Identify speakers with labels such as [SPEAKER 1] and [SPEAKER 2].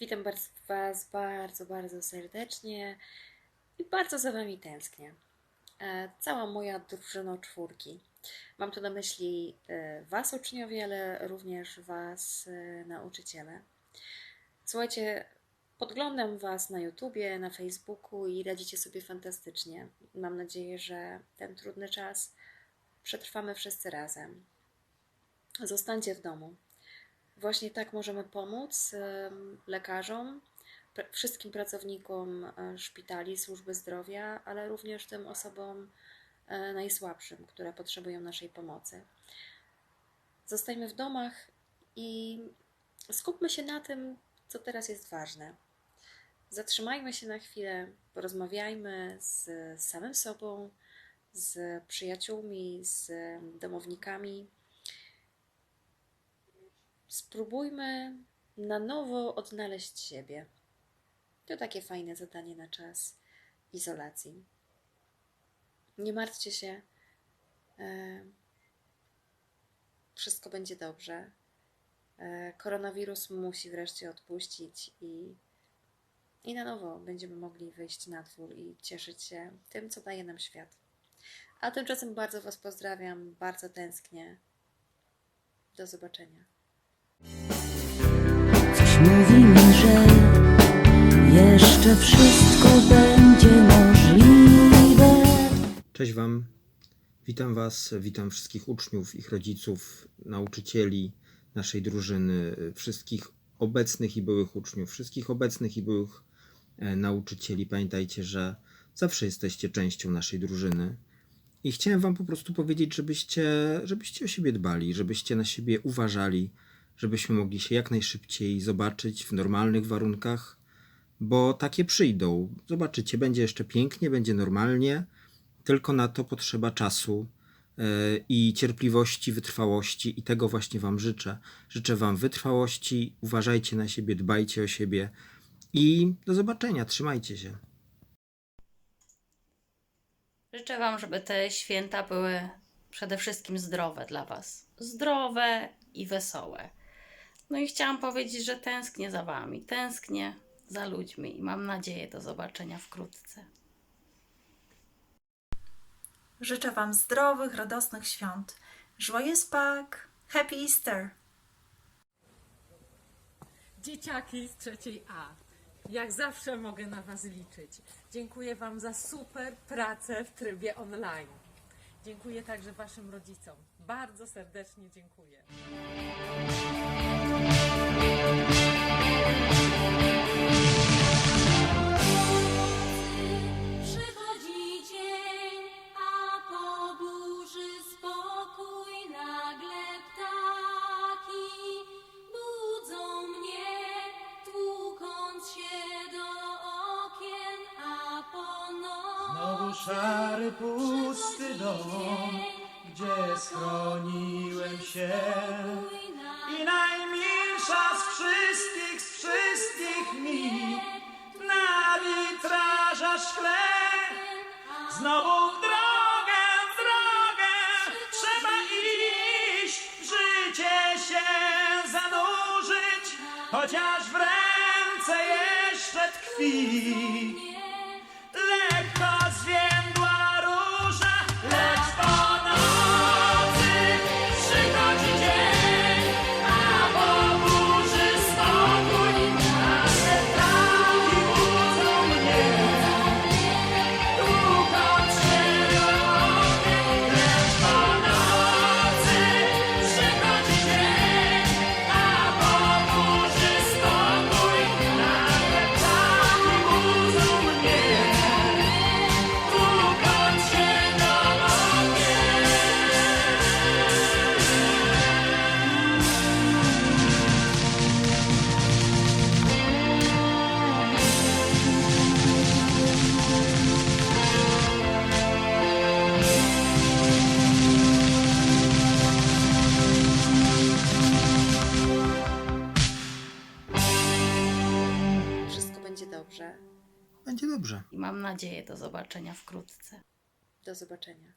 [SPEAKER 1] Witam Was bardzo, bardzo serdecznie i bardzo za Wami tęsknię. E, Cała moja drużyna czwórki. Mam tu na myśli e, Was, uczniowie, ale również Was, e, nauczyciele. Słuchajcie, podglądam Was na YouTubie, na Facebooku i radzicie sobie fantastycznie. Mam nadzieję, że ten trudny czas przetrwamy wszyscy razem. Zostańcie w domu. Właśnie tak możemy pomóc lekarzom, wszystkim pracownikom e, szpitali, służby zdrowia, ale również tym osobom e, najsłabszym, które potrzebują naszej pomocy. Zostajmy w domach i skupmy się na tym, co teraz jest ważne. Zatrzymajmy się na chwilę, porozmawiajmy z samym sobą, z przyjaciółmi, z domownikami spróbujmy na nowo odnaleźć siebie. To takie fajne zadanie na czas izolacji. Nie martwcie się. e, Wszystko będzie dobrze. E, Koronawirus musi wreszcie odpuścić i, i na nowo będziemy mogli wyjść na dwór i cieszyć się tym, co daje nam świat. A tymczasem bardzo Was pozdrawiam, bardzo tęsknię. Do zobaczenia.
[SPEAKER 2] Coś mówi mi, że jeszcze wszystko będzie możliwe.
[SPEAKER 3] Cześć Wam, witam Was, witam wszystkich uczniów, ich rodziców, nauczycieli naszej drużyny, wszystkich obecnych i byłych uczniów, wszystkich obecnych i byłych e, nauczycieli. Pamiętajcie, że zawsze jesteście częścią naszej drużyny. I chciałem Wam po prostu powiedzieć, żebyście, żebyście o siebie dbali, żebyście na siebie uważali, żebyśmy mogli się jak najszybciej zobaczyć w normalnych warunkach, bo takie przyjdą. Zobaczycie, będzie jeszcze pięknie, będzie normalnie tylko na to potrzeba czasu e, i cierpliwości, wytrwałości i tego właśnie Wam życzę. Życzę Wam wytrwałości, uważajcie na siebie, dbajcie o siebie i do zobaczenia, trzymajcie się.
[SPEAKER 4] Życzę Wam, żeby te święta były przede wszystkim zdrowe dla Was. Zdrowe i wesołe. No i chciałam powiedzieć, że tęsknię za Wami, tęsknię za ludźmi i mam nadzieję do zobaczenia wkrótce.
[SPEAKER 5] Życzę Wam zdrowych, radosnych świąt. Joyeux Pâques! Happy Easter!
[SPEAKER 6] Dzieciaki z trzeciej A. Jak zawsze mogę na Was liczyć. Dziękuję Wam za super pracę w trybie online. Dziękuję także Waszym rodzicom. Bardzo serdecznie dziękuję.
[SPEAKER 7] Szary, pusty dom, gdzie schroniłem się. I najmilsza z wszystkich, z wszystkich mi na witraża szkle. Znowu w drogę, w drogę trzeba iść, w życie się zanurzyć, chociaż w ręce jeszcze tkwi.
[SPEAKER 3] Będzie dobrze.
[SPEAKER 4] I mam nadzieję do zobaczenia wkrótce.
[SPEAKER 1] Do zobaczenia.